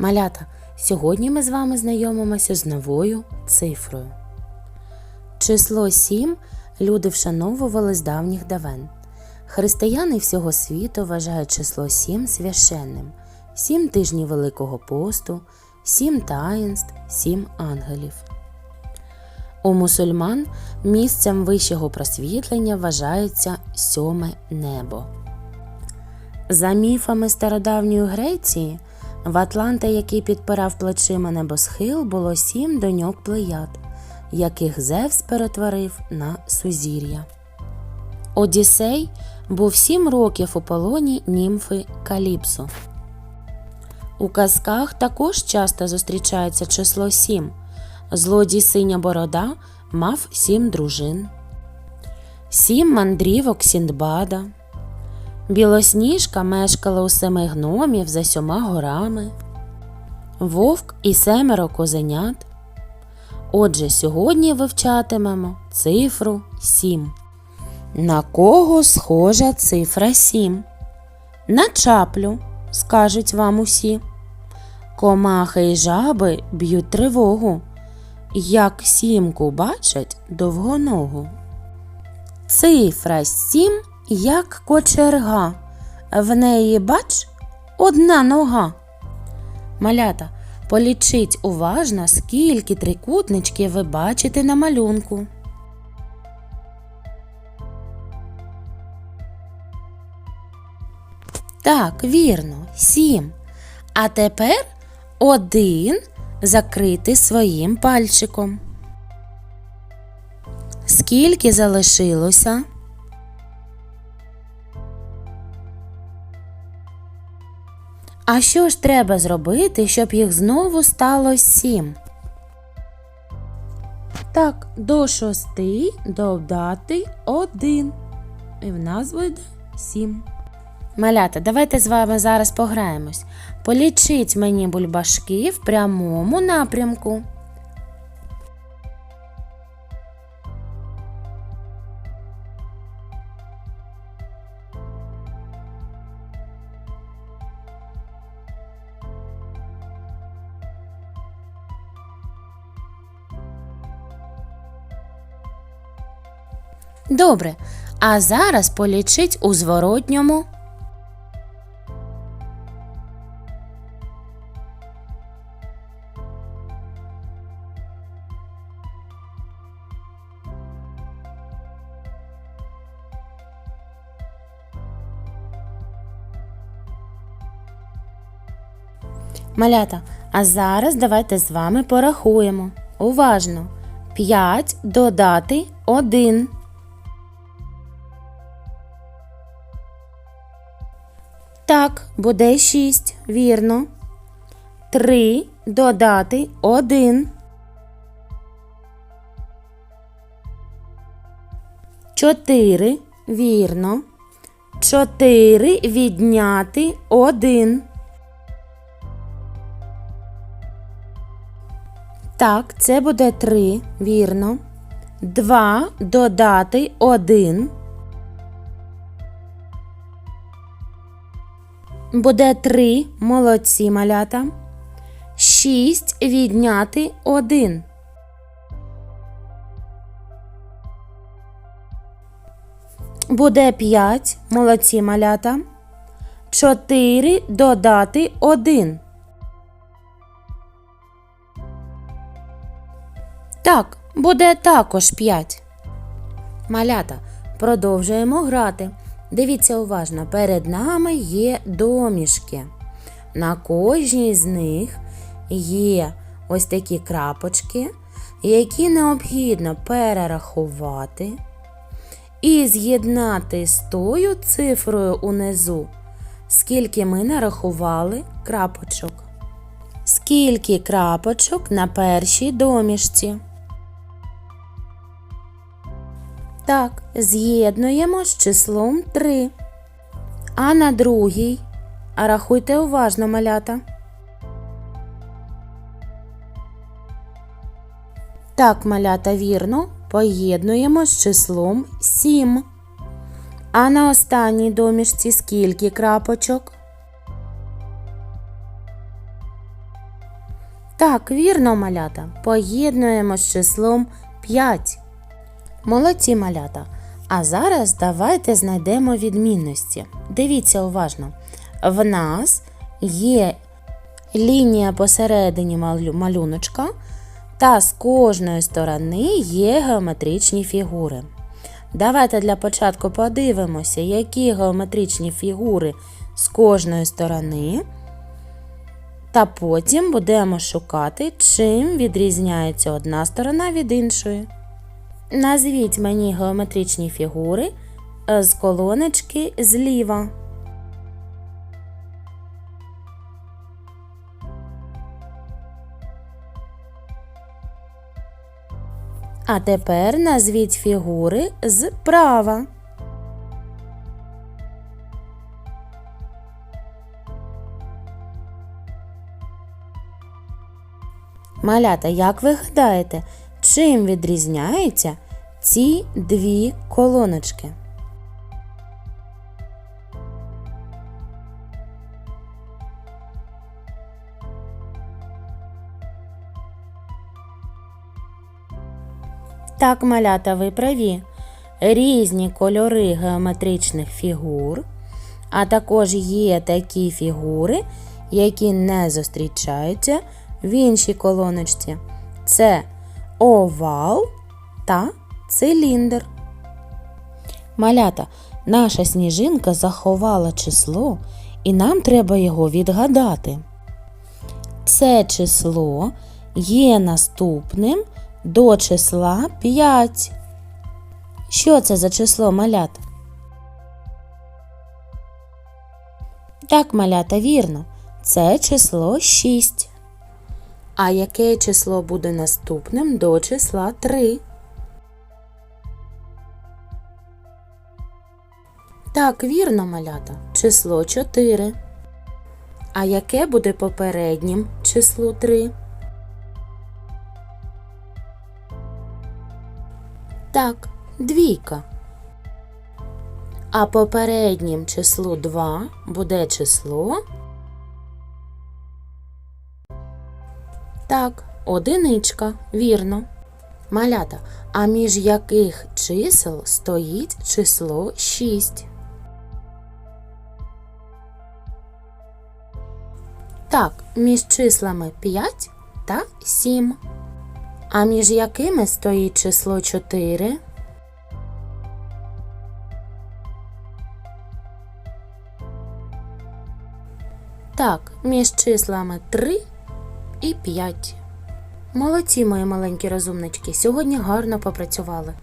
Малята, сьогодні ми з вами знайомимося з новою цифрою. Число 7 люди вшановували з давніх давен. Християни всього світу вважають число 7 священним, сім тижнів Великого посту, сім таїнств, сім ангелів. У мусульман місцем вищого просвітлення вважається сьоме небо. За міфами стародавньої Греції, в Атланта, який підпирав плечима небосхил, було сім доньок плеяд, яких Зевс перетворив на сузір'я. Одіссей був сім років у полоні німфи Каліпсо. У казках також часто зустрічається число сім. Злодій синя борода мав сім дружин, сім мандрівок Сіндбада. Білосніжка мешкала у семи гномів за сьома горами, вовк і семеро козенят. Отже, сьогодні вивчатимемо цифру 7. На кого схожа цифра 7? На чаплю, скажуть вам усі. Комахи й жаби б'ють тривогу, як сімку бачать довгоногу. Цифра 7 як кочерга. В неї, бач, одна нога. Малята, полічіть уважно, скільки трикутничків ви бачите на малюнку. Так, вірно, сім. А тепер один закрити своїм пальчиком. Скільки залишилося? А що ж треба зробити, щоб їх знову стало сім? Так, до шости додати один. І в нас буде сім. Малята, давайте з вами зараз пограємось. Полічіть мені бульбашки в прямому напрямку. Добре. А зараз полічіть у зворотньому. Малята, а зараз давайте з вами порахуємо. Уважно. 5 додати 1. Так, буде 6, вірно. 3 додати 1. 4, вірно. 4 відняти 1. Так, це буде 3, вірно. 2 додати 1. Буде 3, молодці малята. 6 відняти 1. Буде 5, молодці малята. 4 додати 1. Так, буде також 5. Малята, продовжуємо грати. Дивіться уважно, перед нами є домішки. На кожній з них є ось такі крапочки, які необхідно перерахувати і з'єднати з тою цифрою унизу, скільки ми нарахували крапочок. Скільки крапочок на першій домішці? Так, з'єднуємо з числом 3. А на другій. А рахуйте уважно, малята. Так, малята, вірно, поєднуємо з числом 7. А на останній домішці скільки крапочок? Так, вірно, малята. Поєднуємо з числом 5. Молодці малята. А зараз давайте знайдемо відмінності. Дивіться уважно. В нас є лінія посередині малюночка, та з кожної сторони є геометричні фігури. Давайте для початку подивимося, які геометричні фігури з кожної сторони. Та потім будемо шукати, чим відрізняється одна сторона від іншої. Назвіть мені геометричні фігури е, з колоночки зліва. А тепер назвіть фігури зправа. Малята, як ви гадаєте, чим відрізняються ці дві колоночки? Так, малята, ви праві. Різні кольори геометричних фігур, а також є такі фігури, які не зустрічаються в іншій колоночці. Це овал та циліндр. Малята, наша сніжинка заховала число, і нам треба його відгадати. Це число є наступним до числа 5. Що це за число малят? Так, малята, вірно. Це число 6. А яке число буде наступним до числа 3? Так, вірно, малята. Число 4. А яке буде попереднім числу 3? Так, двійка. А попереднім числу 2 буде число. Так, одиничка, вірно. Малята, а між яких чисел стоїть число 6? Так, між числами 5 та 7. А між якими стоїть число 4? Так, між числами 3 і 5. Молодці, мої маленькі розумнички, сьогодні гарно попрацювали.